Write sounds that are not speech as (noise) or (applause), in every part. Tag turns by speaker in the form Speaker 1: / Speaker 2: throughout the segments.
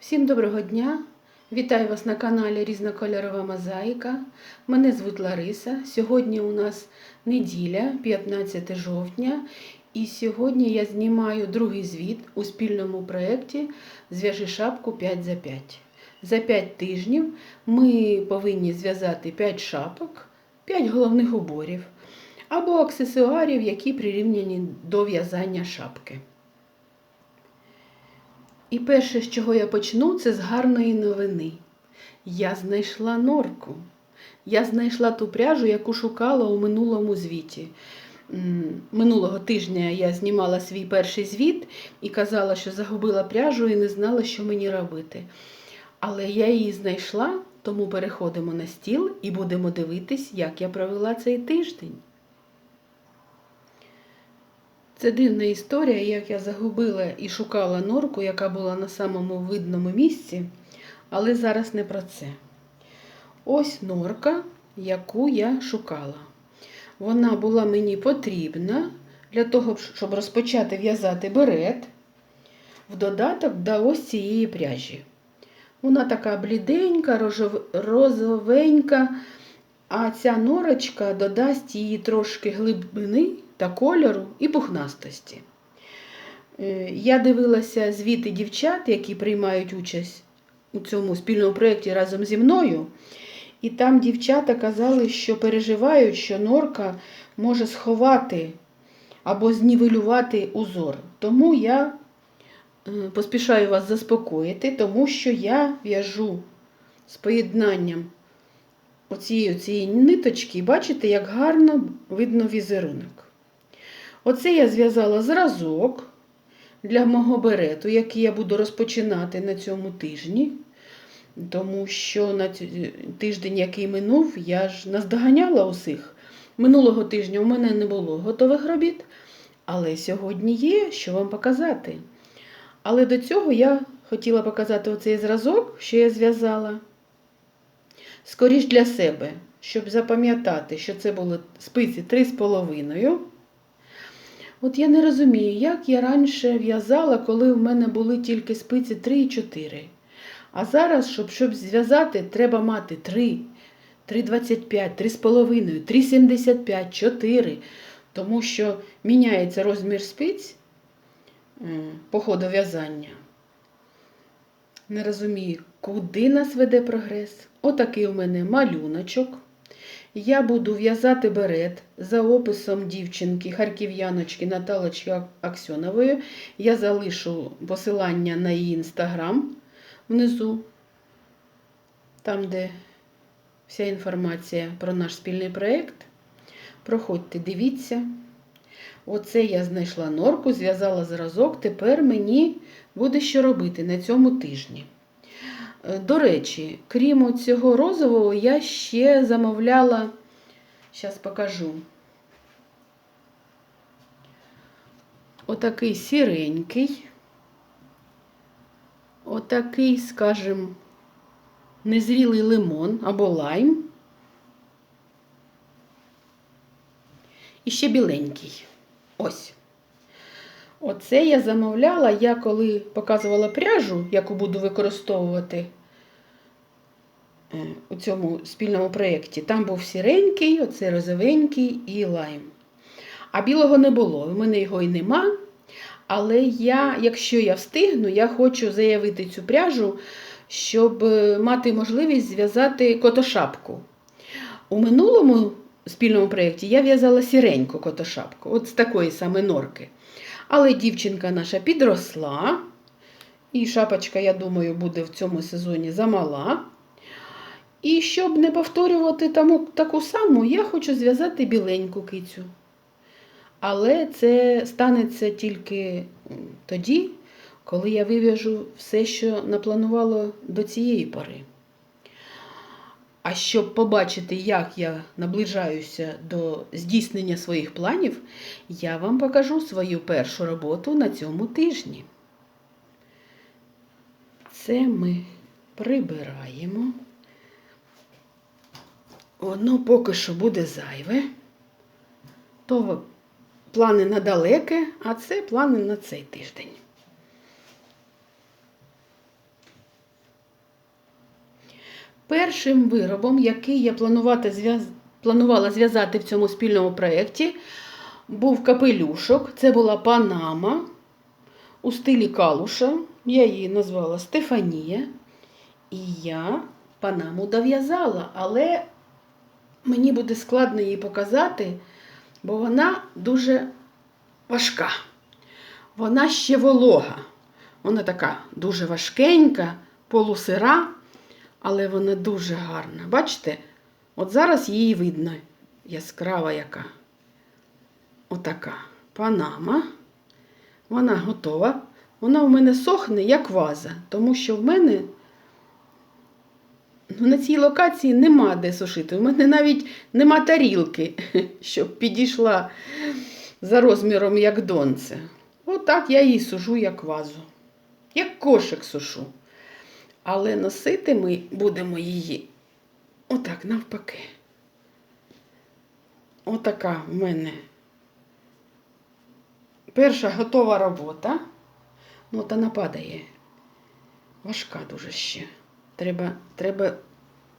Speaker 1: Всім доброго дня! Вітаю вас на каналі Різнокольорова Мозаїка. Мене звуть Лариса. Сьогодні у нас неділя, 15 жовтня, і сьогодні я знімаю другий звіт у спільному проєкті Зв'яжи шапку 5 за 5. За 5 тижнів ми повинні зв'язати 5 шапок, 5 головних уборів або аксесуарів, які прирівняні до в'язання шапки. І перше, з чого я почну, це з гарної новини. Я знайшла норку. Я знайшла ту пряжу, яку шукала у минулому звіті. Минулого тижня я знімала свій перший звіт і казала, що загубила пряжу і не знала, що мені робити. Але я її знайшла, тому переходимо на стіл і будемо дивитись, як я провела цей тиждень. Це дивна історія, як я загубила і шукала норку, яка була на самому видному місці, але зараз не про це. Ось норка, яку я шукала. Вона була мені потрібна для того, щоб розпочати в'язати берет в додаток до ось цієї пряжі. Вона така бліденька, розовенька, а ця норочка додасть їй трошки глибини та кольору і пухнастості. Е, Я дивилася звіти дівчат, які приймають участь у цьому спільному проєкті разом зі мною. І там дівчата казали, що переживають, що норка може сховати або знівелювати узор. Тому я е, поспішаю вас заспокоїти, тому що я в'яжу з поєднанням оцієї, цієї ниточки, бачите, як гарно видно візерунок. Оце я зв'язала зразок для мого берету, який я буду розпочинати на цьому тижні. Тому що на тиждень, який минув, я ж наздоганяла усіх. Минулого тижня у мене не було готових робіт, але сьогодні є, що вам показати. Але до цього я хотіла показати оцей зразок, що я зв'язала. Скоріш для себе, щоб запам'ятати, що це були спиці 3,5. От я не розумію, як я раніше в'язала, коли в мене були тільки спиці 3 і 4. А зараз, щоб, щоб зв'язати, треба мати 3, 3,25, 3,5, 3,75, 4. Тому що міняється розмір спиць по ходу в'язання. Не розумію, куди нас веде прогрес. Отакий у мене малюночок. Я буду в'язати берет за описом дівчинки харків'яночки Наталочки Аксьонової. Я залишу посилання на її інстаграм внизу, там, де вся інформація про наш спільний проєкт. Проходьте, дивіться. Оце я знайшла норку, зв'язала зразок. Тепер мені буде що робити на цьому тижні. Е, До речі, крім цього розового, я ще замовляла, зараз покажу. Отакий сіренький, отакий, скажімо, незрілий лимон або лайм. І ще біленький. Ось. Оце я замовляла, я коли показувала пряжу, яку буду використовувати е, у цьому спільному проєкті. Там був сіренький, оце розовенький і лайм. А білого не було. У мене його і нема. Але я, якщо я встигну, я хочу заявити цю пряжу, щоб е, мати можливість зв'язати котошапку. У минулому спільному проєкті я в'язала сіреньку котошапку, от з такої саме норки. Але дівчинка наша підросла, і шапочка, я думаю, буде в цьому сезоні замала. І щоб не повторювати тому, таку саму, я хочу зв'язати біленьку кицю. Але це станеться тільки тоді, коли я вив'яжу все, що напланувала до цієї пори. А щоб побачити, як я наближаюся до здійснення своїх планів, я вам покажу свою першу роботу на цьому тижні. Це ми прибираємо. Воно поки що буде зайве. То плани на далеке, а це плани на цей тиждень. Першим виробом, який я планувала зв'язати в цьому спільному проєкті, був капелюшок. Це була панама у стилі калуша. Я її назвала Стефанія. І я панаму дов'язала, але мені буде складно її показати, бо вона дуже важка. Вона ще волога. Вона така дуже важкенька, полусира, але вона дуже гарна. Бачите? От зараз її видно яскрава яка. Отака панама. Вона готова. Вона у мене сохне, як ваза, тому що в мене ну, на цій локації нема де сушити. У мене навіть нема тарілки, (laughs) щоб підійшла за розміром як донце. Отак я її сужу, як вазу. Як кошик сушу. Але носити ми будемо її отак навпаки. Отака в мене перша готова робота. Ну, от вона падає. Важка дуже ще. Треба, треба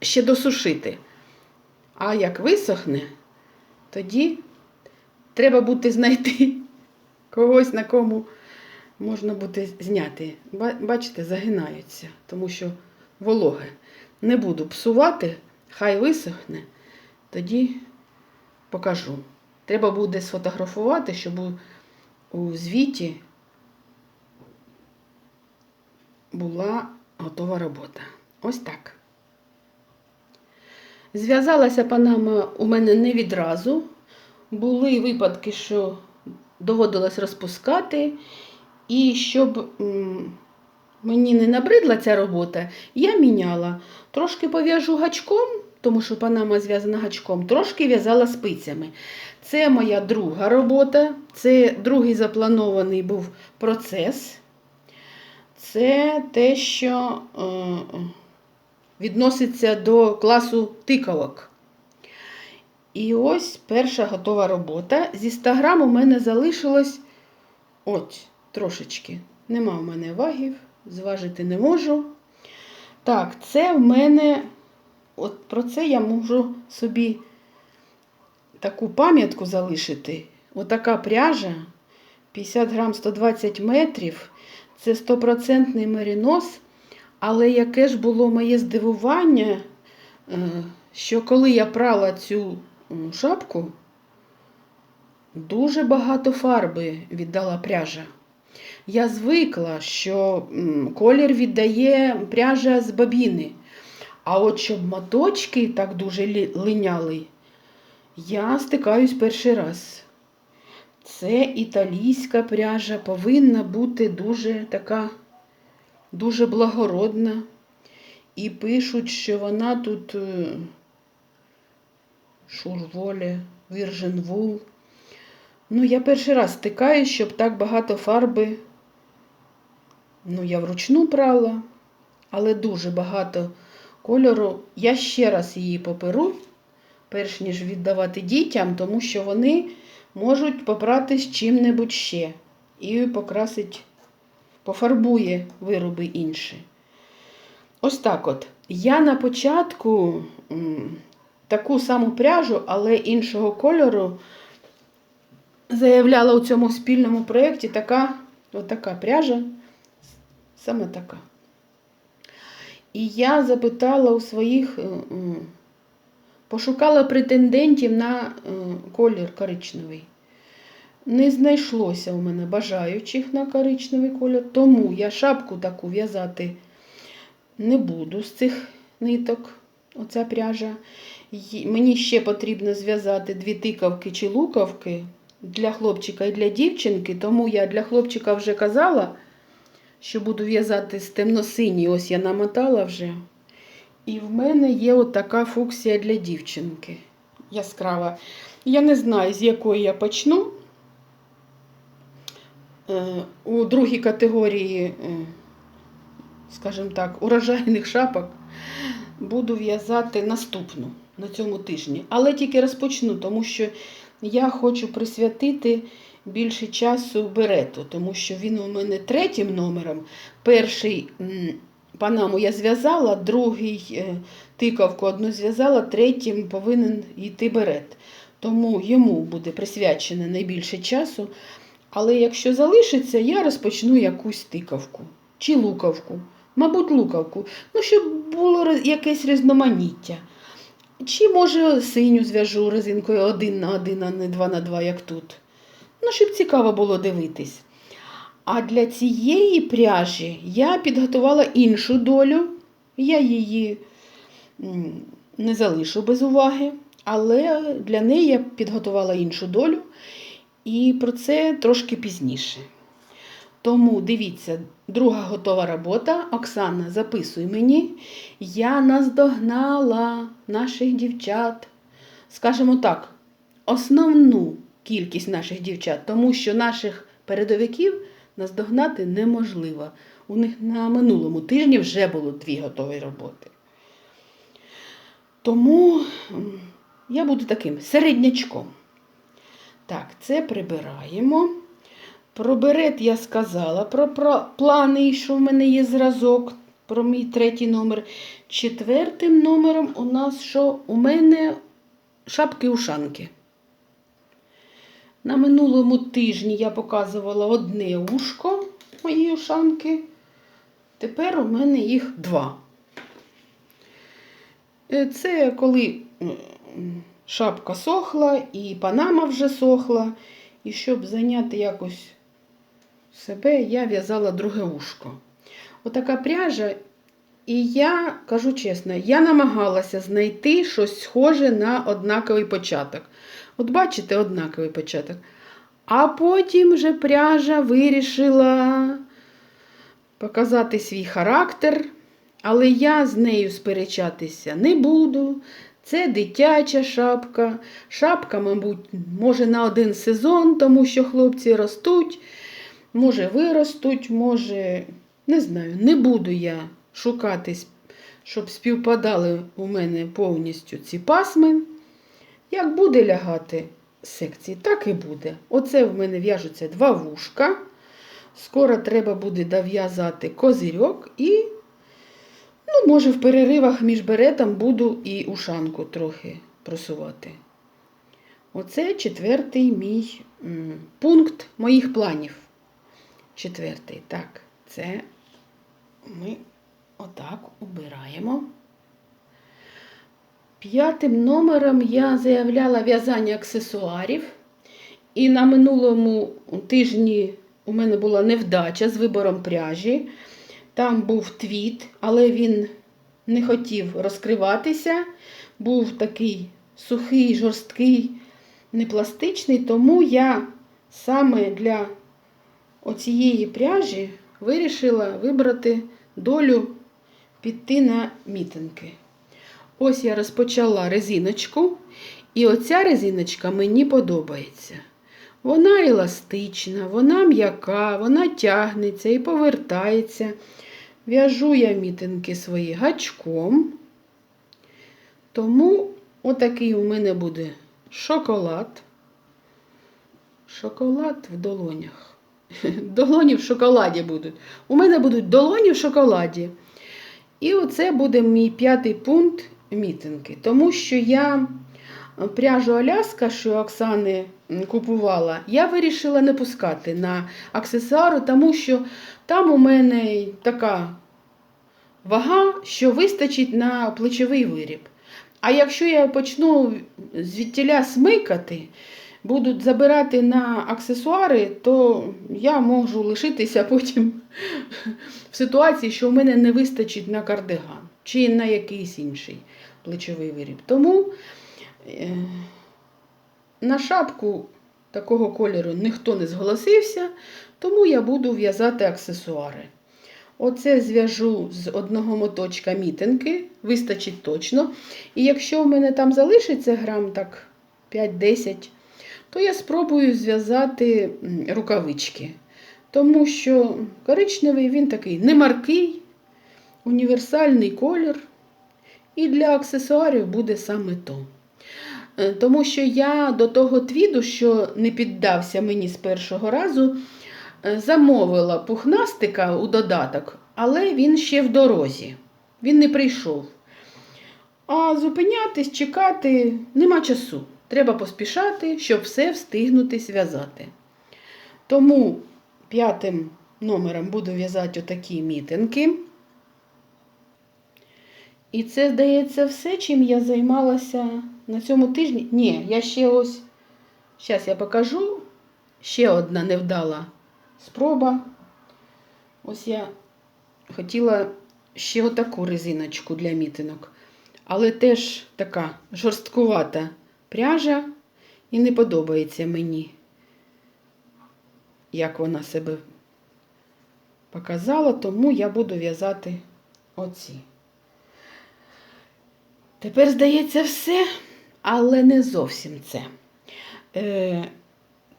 Speaker 1: ще досушити. А як висохне, тоді треба буде знайти (laughs) когось, на кому можна буде зняти. Бачите, загинаються, тому що вологе. Не буду псувати, хай висохне, тоді покажу. Треба буде сфотографувати, щоб у, звіті була готова робота. Ось так. Зв'язалася панама у мене не відразу. Були випадки, що доводилось розпускати. І щоб мені не набридла ця робота, я міняла. Трошки пов'яжу гачком, тому що панама зв'язана гачком, трошки в'язала спицями. Це моя друга робота, це другий запланований був процес. Це те, що е, відноситься до класу тикавок. І ось перша готова робота. Зі 100 грам у мене залишилось от трошечки. Нема в мене вагів, зважити не можу. Так, це в мене, от про це я можу собі таку пам'ятку залишити. Отака пряжа 50 грам 120 метрів. Це стопроцентний мерінос. Але яке ж було моє здивування, е, що коли я прала цю шапку, дуже багато фарби віддала пряжа. Я звикла, що колір віддає пряжа з бабіни. А от щоб моточки так дуже линяли, я стикаюсь перший раз. Це італійська пряжа повинна бути дуже така, дуже благородна. І пишуть, що вона тут е, шурволе, Wool. Ну, я перший раз стикаюсь, щоб так багато фарби. Ну, я вручну брала, але дуже багато кольору. Я ще раз її поперу, перш ніж віддавати дітям, тому що вони можуть попрати з чим-небудь ще і покрасить, пофарбує вироби інші. Ось так от. Я на початку таку саму пряжу, але іншого кольору заявляла у цьому спільному проєкті така, отака пряжа, саме така. І я запитала у своїх, е, пошукала претендентів на е, колір коричневий. Не знайшлося у мене бажаючих на коричневий колір, тому я шапку таку в'язати не буду з цих ниток, оця пряжа. Мені ще потрібно зв'язати дві тикавки чи луковки для хлопчика і для дівчинки, тому я для хлопчика вже казала, що буду в'язати з темно-синій, ось я намотала вже. І в мене є от така фуксія для дівчинки. Яскрава. Я не знаю, з якої я почну. Е, У другій категорії, е, скажімо так, урожайних шапок буду в'язати наступну на цьому тижні. Але тільки розпочну, тому що я хочу присвятити більше часу берету, тому що він у мене третім номером. Перший панаму я зв'язала, другий е, тикавку одну зв'язала, третім повинен йти берет. Тому йому буде присвячено найбільше часу. Але якщо залишиться, я розпочну якусь тикавку чи лукавку. Мабуть, лукавку. Ну, щоб було якесь різноманіття. Чи може синю зв'яжу резинкою один на один, а не два на два, як тут. Ну, щоб цікаво було дивитись. А для цієї пряжі я підготувала іншу долю. Я її не залишу без уваги, але для неї я підготувала іншу долю. І про це трошки пізніше. Тому дивіться, друга готова робота. Оксана, записуй мені. Я наздогнала наших дівчат. Скажімо так, основну кількість наших дівчат, тому що наших передовиків наздогнати неможливо. У них на минулому тижні вже було дві готові роботи. Тому я буду таким середнячком. Так, це прибираємо. Про берет я сказала, про, про плани, що в мене є зразок, про мій третій номер. Четвертим номером у нас що? У мене шапки-ушанки. На минулому тижні я показувала одне ушко моєї ушанки. Тепер у мене їх два. Е, Це коли шапка сохла і панама вже сохла. І щоб зайняти якось себе, я в'язала друге ушко. Отака пряжа. І я кажу чесно, я намагалася знайти щось схоже на однаковий початок. От бачите, однаковий початок. А потім вже пряжа вирішила показати свій характер, але я з нею сперечатися не буду. Це дитяча шапка. Шапка, мабуть, може на один сезон, тому що хлопці ростуть, може виростуть, може, не знаю, не буду я шукати, щоб співпадали у мене повністю ці пасми. Як буде лягати секції, так і буде. Оце в мене в'яжуться два вушка. Скоро треба буде дов'язати козирьок і, ну, може, в переривах між беретом буду і ушанку трохи просувати. Оце четвертий мій пункт моїх планів. Четвертий. Так, це ми отак убираємо. П'ятим номером я заявляла в'язання аксесуарів. І на минулому тижні у мене була невдача з вибором пряжі. Там був твіт, але він не хотів розкриватися. Був такий сухий, жорсткий, непластичний, тому я саме для оцієї пряжі вирішила вибрати долю піти на мітинги. Ось я розпочала резиночку, і оця резиночка мені подобається. Вона еластична, вона м'яка, вона тягнеться і повертається. В'яжу я мітинки свої гачком. Тому отакий у мене буде шоколад. Шоколад в долонях. (laughs) Долоні в шоколаді будуть. У мене будуть долоні в шоколаді. І оце буде мій п'ятий пункт мітинги. Тому що я пряжу Аляска, що Оксани купувала, я вирішила не пускати на аксесуари, тому що там у мене така вага, що вистачить на плечовий виріб. А якщо я почну звідтіля смикати, будуть забирати на аксесуари, то я можу лишитися потім в ситуації, що в мене не вистачить на кардиган чи на якийсь інший плечовий виріб. Тому е, на шапку такого кольору ніхто не зголосився, тому я буду в'язати аксесуари. Оце зв'яжу з одного моточка мітинки, вистачить точно. І якщо в мене там залишиться грам так 5-10, то я спробую зв'язати рукавички. Тому що коричневий він такий немаркий, універсальний колір. І для аксесуарів буде саме то. Е, Тому що я до того твіду, що не піддався мені з першого разу, е, замовила пухнастика у додаток, але він ще в дорозі. Він не прийшов. А зупинятись, чекати нема часу. Треба поспішати, щоб все встигнути зв'язати. Тому п'ятим номером буду в'язати отакі мітинки. І це, здається, все, чим я займалася на цьому тижні. Ні, я ще ось. Зараз я покажу. Ще одна невдала спроба. Ось я хотіла ще отаку резиночку для мітинок. Але теж така жорсткувата пряжа і не подобається мені, як вона себе показала, тому я буду в'язати оці. Тепер, здається, все, але не зовсім це. Е,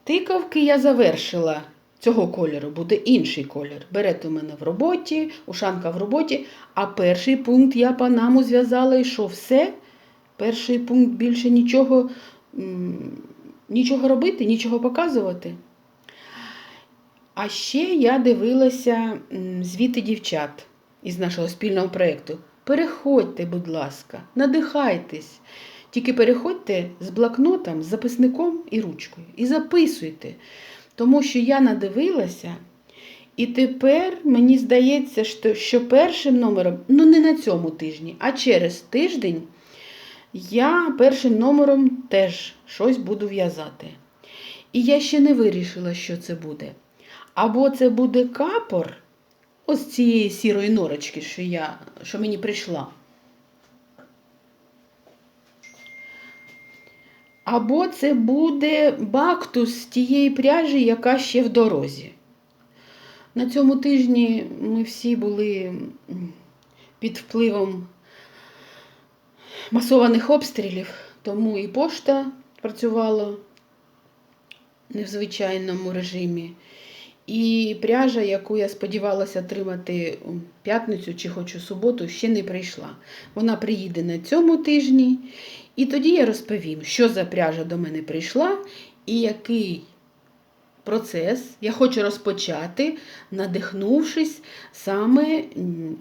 Speaker 1: тикавки я завершила. Цього кольору буде інший колір. Берет у мене в роботі, ушанка в роботі, а перший пункт я панаму зв'язала і що все. Перший пункт більше нічого, нічого робити, нічого показувати. А ще я дивилася звіти дівчат із нашого спільного проєкту. Переходьте, будь ласка, надихайтесь. Тільки переходьте з блокнотом, з записником і ручкою. І записуйте. Тому що я надивилася, і тепер мені здається, що, першим номером, ну не на цьому тижні, а через тиждень я першим номером теж щось буду в'язати. І я ще не вирішила, що це буде. Або це буде капор ось цієї сірої норочки, що, я, що мені прийшла. Або це буде бактус тієї пряжі, яка ще в дорозі. На цьому тижні ми всі були під впливом масованих обстрілів, тому і пошта працювала не в звичайному режимі. І пряжа, яку я сподівалася отримати п'ятницю чи хоч у суботу, ще не прийшла. Вона приїде на цьому тижні. І тоді я розповім, що за пряжа до мене прийшла і який процес я хочу розпочати, надихнувшись саме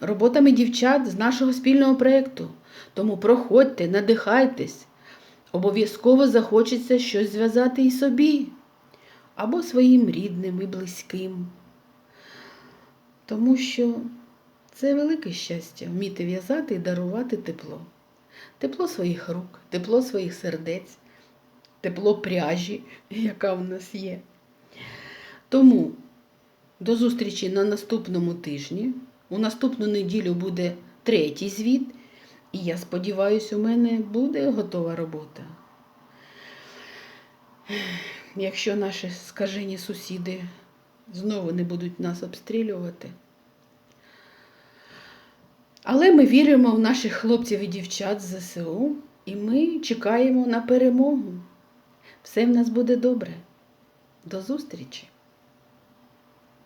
Speaker 1: роботами дівчат з нашого спільного проєкту. Тому проходьте, надихайтесь. Обов'язково захочеться щось зв'язати і собі, або своїм рідним і близьким. Тому що це велике щастя вміти в'язати і дарувати тепло. Тепло своїх рук, тепло своїх сердець, тепло пряжі, (laughs) яка в нас є. Тому до зустрічі на наступному тижні. У наступну неділю буде третій звіт, і я сподіваюся, у мене буде готова робота. Якщо наші скажені сусіди знову не будуть нас обстрілювати. Але ми віримо в наших хлопців і дівчат з ЗСУ, і ми чекаємо на перемогу. Все в нас буде добре. До зустрічі!